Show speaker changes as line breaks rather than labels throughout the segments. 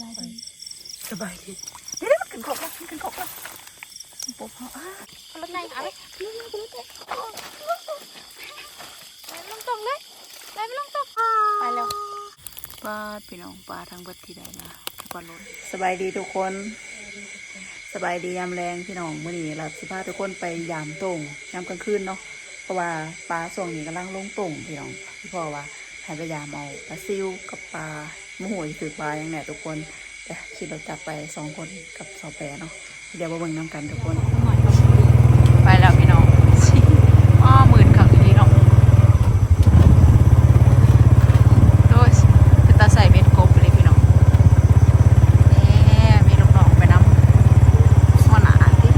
ได้ดี
สบายดีเดี๋ยวมันขึ้นขอบแล้วมันขึ้นขอบแล้วปุ๊บเขาอ้า
เอารถไหนเอาไปนี่นี่รถไหนลงตรงเลยไปไม่ลงตรงไปแล้ว
ปลาพี่น้องปลาทั้งเบัดที่ใดนะปลาลดสบายดีทุกคน สบายดียามแรงพี่น้องมื่อนี้เราสิพาทุกคนไปยามตรงยามกลางคืนเนาะเพราะว่าปลาส่วงนี้กำลังลงตรงพี่น้องพี่พ่อว่าให้ไปยามเอาปลาซิวกับปลา มูหัวถือปลาอย่างนี้ทุกคนแต่คิดเราจักรไปสองคนกับสองแปรเนาะเดี๋ยวมาเบิ่งน้ำกันทุกคน ไปแล้วพี่น้องอ้อหมื่นขังทีเนาะโดยเป็นตาใส่เม็ดกบเลยพี่น้องแหมมีลูกน้องไปนำหัวหน้าที่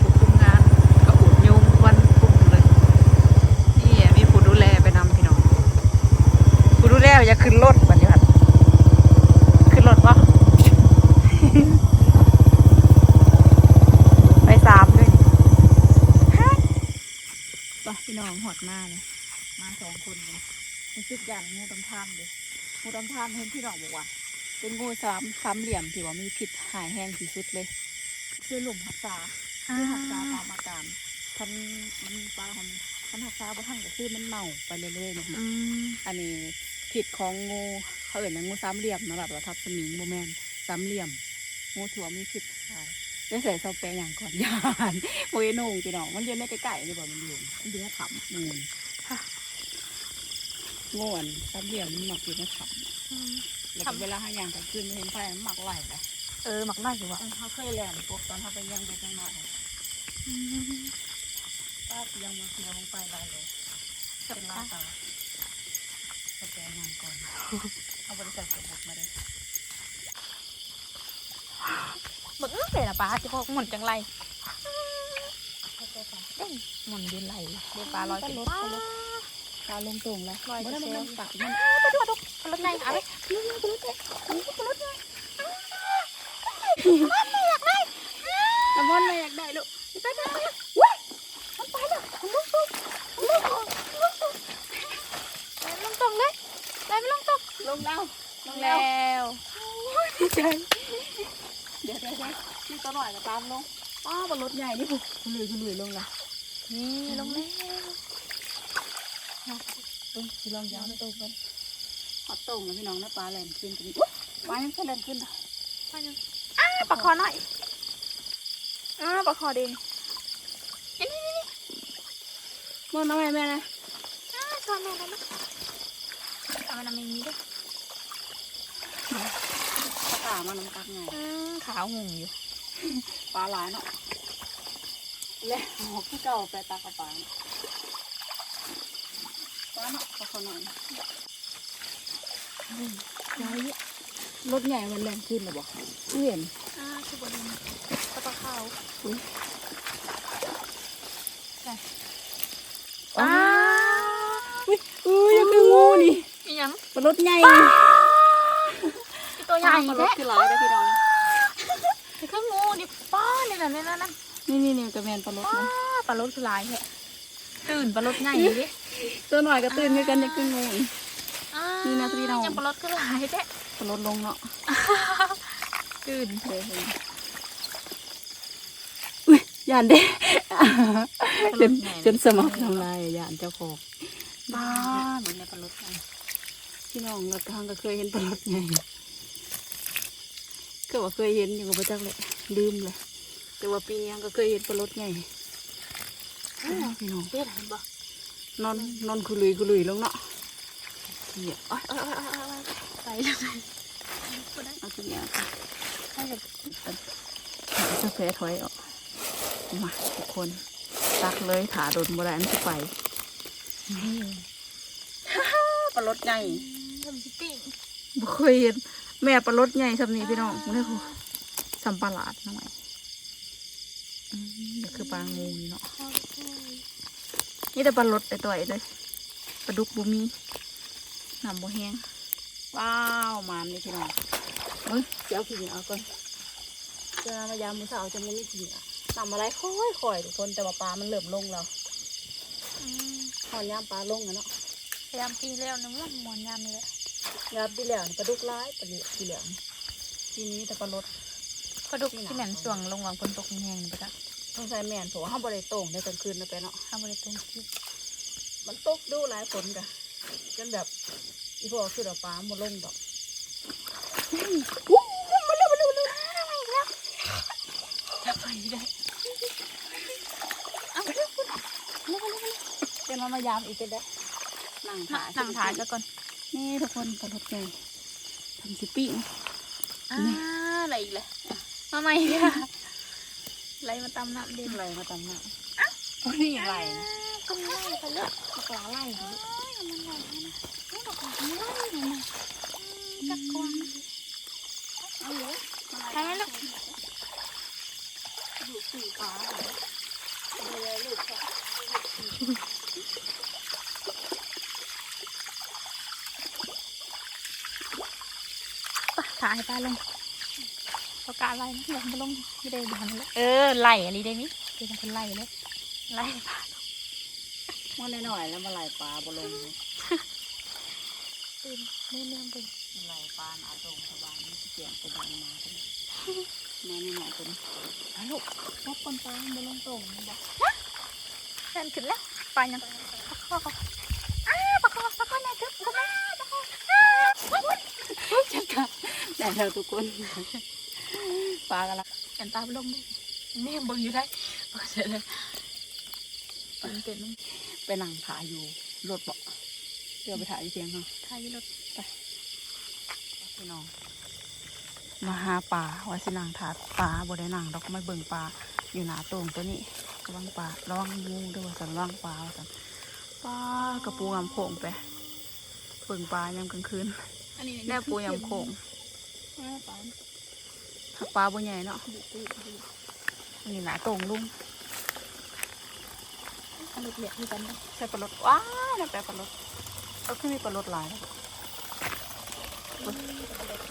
ผู้คุมงานก็อุดยุงวันปุ่มเลย นี่มีผู้ดูแลไปนำพี่น้อง ผู้ดูแลอย่าขึ้นรถบัดนี้ครับขึ้นรถปะ ไปสามด้วยปะพี่น้องหอดมาเลย มาสองคนเลยรู้สึก อย่างงูดำทามเลยงูดำทามเห็นพี่น้องบอกว่า เป็นงูสามสามเหลี่ยมที่ว่ามีพิษหายแห้งที่สุดเลยคือหลุมหักษาคือหักษาตามอาการทันมันปลาของทันหักษาบ่ทันก็คือมันเน่าไปเรื่อยๆเนาะ
อืม
อันนี้ผิดของงูเขาเอ่ยนะงูสามเหลี่ยมนะแบบว่าทับสมิงโมแมนสามเหลี่ยมงูถั่วมีผิดใช่ได้ใส่ซอแปรอย่างก่อนยานโอ้ยนุ่งพี่น้องมันอยู่ในไก่ๆนี่บอกมันอยู่มันอยู่ในขำมูล งูอันสามเหลี่ยมมันหมักอยู่ในขำแล้วก็เวลาหาอย่างกันขึ้นเห็นไฟมันหมักไหวนะ
เออหมักน่าอยู่วะ
เขาเคยแหลมพวกตอนเขาไปยังไปจังหน่อยป้ายังมาเคียวลงไปได้เลยเป็นลาตาสแปรอย่างก่อนเอาบริษัทสมบัติมาเลย
หมึกเลยนะปลาที่พวกหมุนจังไรเด้งหมุนยืนไหลเดี๋ยวปลาลอยเป็นปลา
ปลาลงตรงแล้ว
ลอย
มัน
เซลล์
มันตักมัน
ไปดูดูเอารถไหนเอาไปนี่นี่รถไหนรถไหน
น้ำมันอะไรอยากได้ลูก
ไปไปไปว้ายมันไปแล้วมันลงตรงมันลงตรงมันลงตรงไปลงตรงเลยไปไม่ลงตรง
ลงแล้วล
ล
ง
ง
แล้
แล้วว
ดีใจเดี๋ยวเดี๋ยวเดี๋ยวนี่ตัวหน่อยจะตามลงป้าบนรถใหญ่นี่ปุ๊บคุณลุยคุณลุยลงละ
นี่ลงแล้ว
ลงสิลองยาวไม่ตรงกันหอดตรงแล้วพี่น้องนะปลาแหลมขึ้นตรงนี้ปลายังแค่แหลมขึ้นอะ
ไปยังอ้าปลาคอหน่อยอ้าปลาคอเด้งนี่นี่นี่
มองน้องแม่แม่นะ
อ้าชอแม่แล้วนะเอามันมีมีด้วย
ปลาตามันน้ำกักไง
อืมขาวงงอยู่
ปลาหลายเนาะเละหอกที่เก่าไปตากระป๋า เนาะปลาเนาะขอหน่อยย้ายรถใหญ่มันแรงขึ้นหรอบอกเห็น
อ่าคือบนปลาปลาขาว
อ้าอุ้ยอุ้ยยังคืองูนี่
อียัง
ปลารถใหญ่
ตัวใหญ่
ปลาร
แท้
ถคือหลายได้พี่น้อง
นี่คืองูนี่ป้านี่แหละนี่นะนะ
นี่นี่นี่กระแมนปลารถ
ป้า
นะ
ปลารถคือลายแท้ตื่นปลารถใหญ่ดิ
ตัวหน่อยก็ตื่นคือกันยังคืองูอีก
อ่า
นี่นะพี่น้อง
ยังปลารถคือลายแท้
ปลารถลงเนาะ
ตื่น
เดี๋ยวเห็นอุ้ยยานเด้จนจนสมองทำลายยานเจ้าของบ้าเหมือนในปลารถไงพี่น้องเราทางก็เคยเห็นปลารถไงก็ว่าเคยเห็นอยู่กับพระเจ้าเลยลืมเลยแต่ว่าปีนี้ก็เคยเห็นปลารถไงพี่น้อง
เฮ็ดเห็นบ่
นอนนอนคุลุยคุลุยลงเนาะเนี่ยเอ้ยเอ้ยเอ้ยเอ้ยเอ้ย
ไปแล้วบ่ได้
เอาตัวเนี้ยค่ะ
ให้เลย
จะแผลถอยออกมาทุกคนตักเลยขาโดนโบราณที่ไปปลารถใหญ่
ทำสิปิ้ง
บ่เคยเห็นแม่ปลารถใหญ่สำนีพี่น้องนี่คือสัมปลาดน่อยอืมนี่คือปลางูเนาะ นี่แต่ปลารถไอตัวไอ้เลยปลาดุกบุมีน้ำบ่แห้งว้าวมามนี่พี่น้องเฮ้ยเจ้าขี้เหนียวเอาก่อนเจอมายามมือสาวจะไม่มีขี้เหนียวน้ำอะไรค่อยค่อยๆทุกคนแต่ว่าปลามันเริ่มลงแล้ว
อืม
หอนยามปลาลงอะเนาะ
พยายามกินแล้วนึกว่าหมอนยามนี่แหละ
งับดีแล้วนี่ปลาดุกร้ายปลาเหลือดีแล้วทีนี้แต่ปลารด
ปลาดุกที่แม่นส่วงลงวางฝนตกแห้งๆนี่ปะจ๊ะ
ต้องใช้แม่นเพราะว่าห้ามบริโตรงในกลางคืนนะไปเนาะ
ข้าวบริตรงที่
มันตกดูหลายฝนกะจนแบบอีพวกคือเอาปลาหมดลงดอก
มาเร็วมาเร็วมาเร็วมาอีกแล้วจะไปได้เอาไปเร็วคุณเร็วเร็วเร็ว
เป็นมามายามอีกเป็นได้นั่งถ่าย
นั่งถ่ายซะก่อน
นี่ทุกคนปลารดไงทำชิปปิ้ง
อ่าอะไรอีกเลยมาใหม่ค่ะ ไหลมาตามน้ำเด่น
อะไรมาตำหน้าโอ้ยนี่อะไรนะ
ก็ไล่ไปเลยปลาไล่มันไหลนะนี่ปลาไล่นะจักกวาง
เอาเลย
ใช่ไหมลูก
ดูสีฟ้าเลยดูเลยลูกค่ะ
ปะถ่ายปลาลง ประกาศไล่นะลงมาลงไม่ได้ดันเลยเออไล่อะไรได้มิเป็นคนไล่เลยไล่ปลา
มันหน่อยๆแล้วมาไหลปลาบลงเลย
ตื่นเนื่องเนื่องตื่น
มาไหลปลาหนาตรงสบายนี่เสียงกระดังมาเป็นมานี่หน่อยเป็นไปลูกพบคนปลาบลงตรงนี่บอก
แฟนขึ้นแล้วปลายังปลาคออ้าปลาคอปลาคอไหนทึบปลาคออ้า
จัดการได้แล้วทุกคน ปลากันละ
เห็นปลาลงด้วยแม่เบิ่งอยู่ได้ปลาเสร็จเลยตื่นเต้น
ไปนั่งถ่ายอยู่รถเบาะเดี๋ยวไปถ่ายอยู่เทียงค่ะ
ถ่ายรถ
พี่น้องมาหาปลาว่าสินางถาดปลาบ่ได้นางดอกไม่เบิ่งปลาอยู่หนาตรงตัวนี้ระวังปลาระวังงูด้วยว่าสันระวังปลาว่าสันปลากระปูงามโขงไปเบิ่งปลายามกลางคืน
อันนี้
แน่ปูยามโขง
ปลา
ถ้า ปลาบ่ใหญ่เนาะอันนี้หนาตรงลุง
อันนี้เหลียที่กันนะ
ใส่ปลาลดว้าวน่าแปลปลาลดเออคือมีปลาลดหลายแล้ว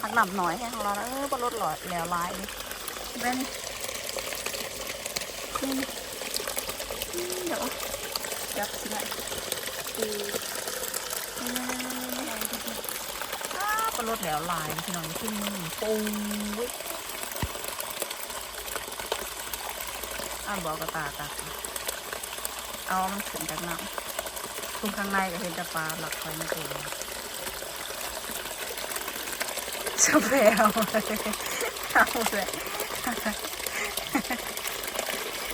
หักหนำหน่อยแค่ของเรานะเออปลาลดหลายแล้วหลายเลยแม่นี่นี่อืมเดี๋ยวเอาจับสิไหนอืออ้าปลาลดแล้วหลายพี่น้องขึ้นมือปูเว้ยอ่านบอกกระตาตักเอามันขึ้นจากน้ำตรงข้างในก็เห็นแต่ปลาหลักไฟไม่ตัวสเปรย์เอาเลยเอาเลย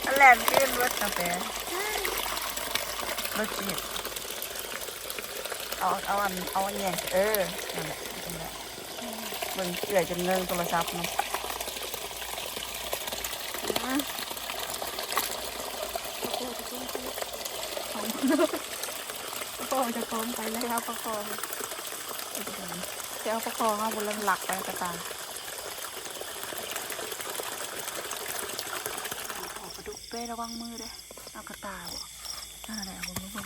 อันแรกขึ้นรถกาแฟรถจีบเอาเอาอันเอาอันเนี่ยเออนั่นแหละนั่นแหละมึงเอื่อยจนเงินโทรศัพท์มัน อืมพ่อจะพร้อมไปเลยครับพ่อคอจะเอาพ่อคอมาบนหลักไปกระตายขอกระดุกเป้ระวังมือเลยเอากระตายบ่นั่นแหละเอามือบ่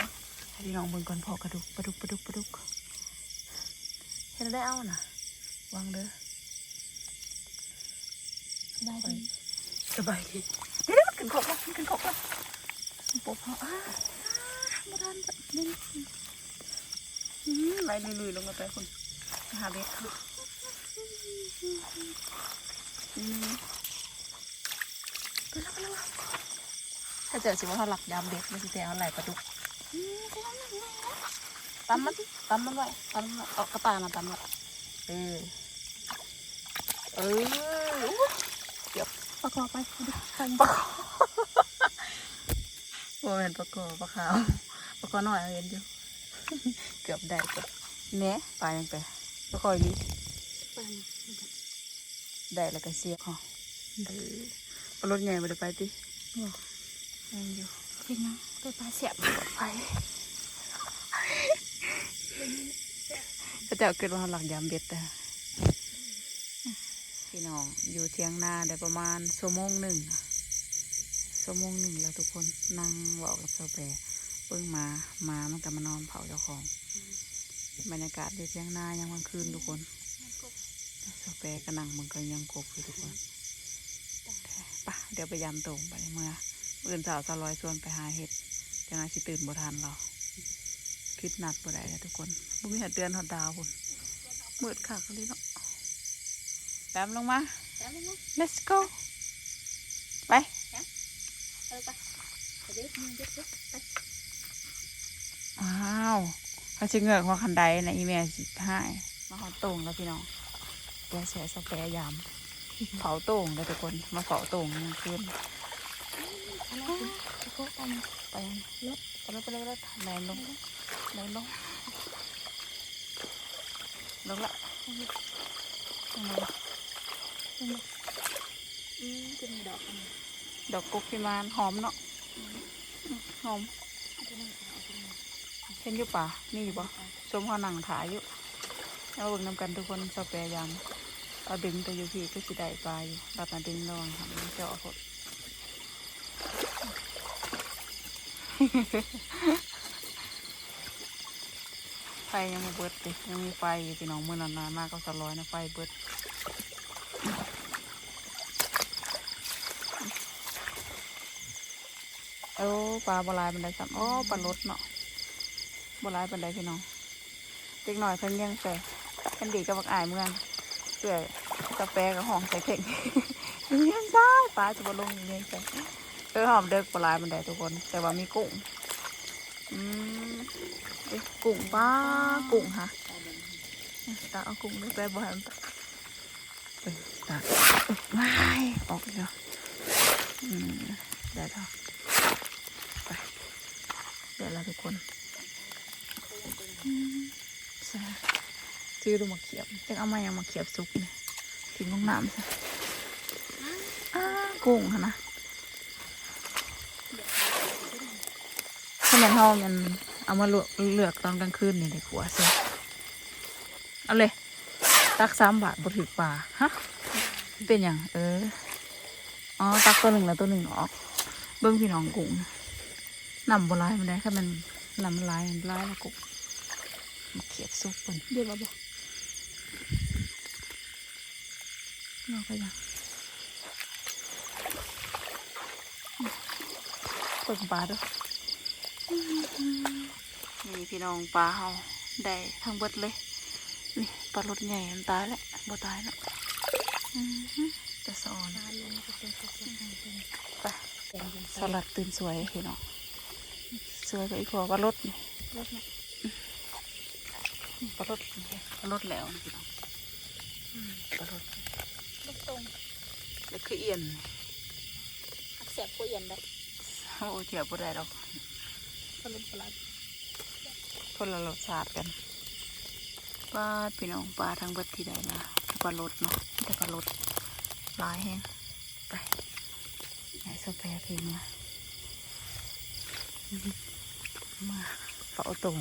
ให้พี่น้องเบิ่งก่อนพอกระดุกปลาดุกปลาดุกปลาดุกเห็นได้เอาน่ะวางเด้อ
ได้ดี
สบายดีเดี๋ยวมันขึ้นขกแล้วมันขึ้นขกแล้ว ปบเขาอ้าโบราณแบบนี้ไหลลุยๆลงมาไปคุณหาเบ็ดค่ะอืมไปแล้วไปแล้วถ้าเจอสิว่าเขาหลักยามเบ็ดไม่ใช่แต่เอาไหลปลาดุกตำมันตำมันไว้ตำมันไว้เอากระตายมาตำมันเออเอออู้
ประกอบไปใคร
ปลาคอ โมเป็นปลาคอปลาขาวปลาคอหน่อยเอาเห็นอยู่ เกือบได้เกือบเนะปลายังไปปลาคอยนี้
ไป
ได้แล้วก็เสียบคอเออปลารถใหญ่มาเดี๋ยวไปติยังอยู่
เป็นยังตัวปลาเสียบ
ไปก็จะเอาเกิดว่าหลักยามเบ็ดแต่พี่น้องอยู่เที่ยงนาได้ประมาณชั่วโมงหนึ่งอะ ชั่วโมงหนึ่งแล้วทุกคนนั่งเว่ากับเจ้าแปรเพิ่งมามามันก็มานอนเผาเจ้าของ บรรยากาศอยู่เที่ยงนายังวันคืนทุกคนเจ้าแปรก็นั่งมันก็ยังกบอยู่ทุกคนปะเดี๋ยวไปยามตรงไปเมื่ออื่นสาวสาวลอยชวนไปหาเห็ดจังไงสิตื่นบ่ทันเราคิดนัดบ่ได้เลยทุกคนบ่มีหัดเดือนหัดดาวพุ่นมืดคักเลยเนาะแปมลงมา
แล้วมึง
let's go ไป ว้าวเขาจะเงือกหัวคันไดนะอีเมลสิให้ามาเขาโต่งแล้วพี่น้องเดี๋ยวเสียสเปรยามเผาต่งเลยทุกคน มาเผาต่งกลางคืน
ไรคุณโก้ไป
ไปยังรถไปรถไปรถไปรถแรงลงแรงลงลงละลงละ
อืมเป็นดอกอ
ดอกกุกพิมานหอมเนาะหอม
เป็นอกอันนี้
เห็นอยู่ป่ะมีอยู่ป่ะชมเขาหนังถ่ายอยู่เอาเบิ่งนำกันทุกคนสเปรยามเอาดึงตัวอยู่พี่ก็สิได้ปลาอยู่รับมาดึงระวังหันเจาะกดไฟยังไม่เบิดเลยยังมีไฟอยู่พี่น้องเมื่อนานๆมากก็สะร้อยนะไฟเบิด โอ้ปลาบหลายบันไดซ้ำโอ้ปลาลดเนาะบหลายบันไดพี่น้องเด็กหน่อยเพิ่นยังใส่กันดีกับบักอายเมืองเพื่อกาแฟกับห้องใส่เข่งยังได้ปลาจะบลงอยู่ยังใส่เออหอมเด็กบหลายบันไดทุกคน แต่ว่ามีกุ้งอืมเอ๊ะกุ้งป้ากุ้งค่ะตาเอากุ้งด้วยไปบ่อยมันตาเออตาว้ายออกแล้วอืมได้แล้วไป เดี๋ยวเราทุกคนอืมใช่ซื้อดูมาเขียบจะเอามายังมาเขียบซุกเนี่ยทิ้งลงน้ำซะอ้ากุ้งค่ะนะขนมเฮามันเอามาลวกเลือกตอนกลางคืนนี่ในครัวเสียเอาเลย ตักสามบาทบถือปลาฮะเป็นอย่างเอออ๋อตักตัวหนึ่งแล้วตัวหนึ่งออก เบิ้งพี่น้องกุ้งนำบหลายมันได้ถ้ามันนำมันหลายมันหลายแล้วกุ้งมาเขียบซุปเปิ้น
เดี๋ยวมาบอก
เราก็ยังเปิดปลาด้วยนี่พี่น้องปลาเฮาได้ทั้งเบิดเลย นี่ปลารถใหญ่มันตายแล้วบ่ตายแล้วอือหือจะสอน
ตาลงจะเป็นจะเป็นจะเป็น
ไป
แต่งเป็น
สลัดตื่นสวยพี่น้องส วยกับอีกพอปลารถ
รถ
ปลารถปลารถแล้วนี่พี่น้องปลารถ
รถตรง
แล้วคือเอียน
อักเสบกูเอียนได้
โอ้เทียบบ่ได้ดอก
ก็ลงปลา
คนละรสชาติกันปลาพี่น้องปลาทั้งบิดที่ใดนะปลารสเนาะแต่ปลารสหลายแห้งไปไหนสเปรย์ทิ้งมา มาเฝ้าตรง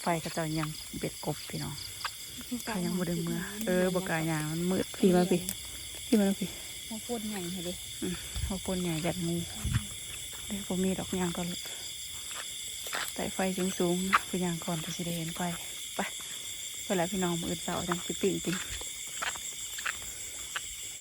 ไฟกระจายยังเบ็ดกบพี่น้องเขายังบ่ได้เมื่อเออบกล้ายางมันมืดพี่มาพี่พี่มาพี่
มาพูดใหญ่ให้ดิ
เขาปนใหญ่แบบงูเดี๋ยวผมมีดอกยางก่อนแต่ไฟสูงสูงๆคือยางก่อนจะสิได้เห็นไฟไปไปแล้วพี่น้องมืออนเสาร์จังสิปิ่งปิ่ง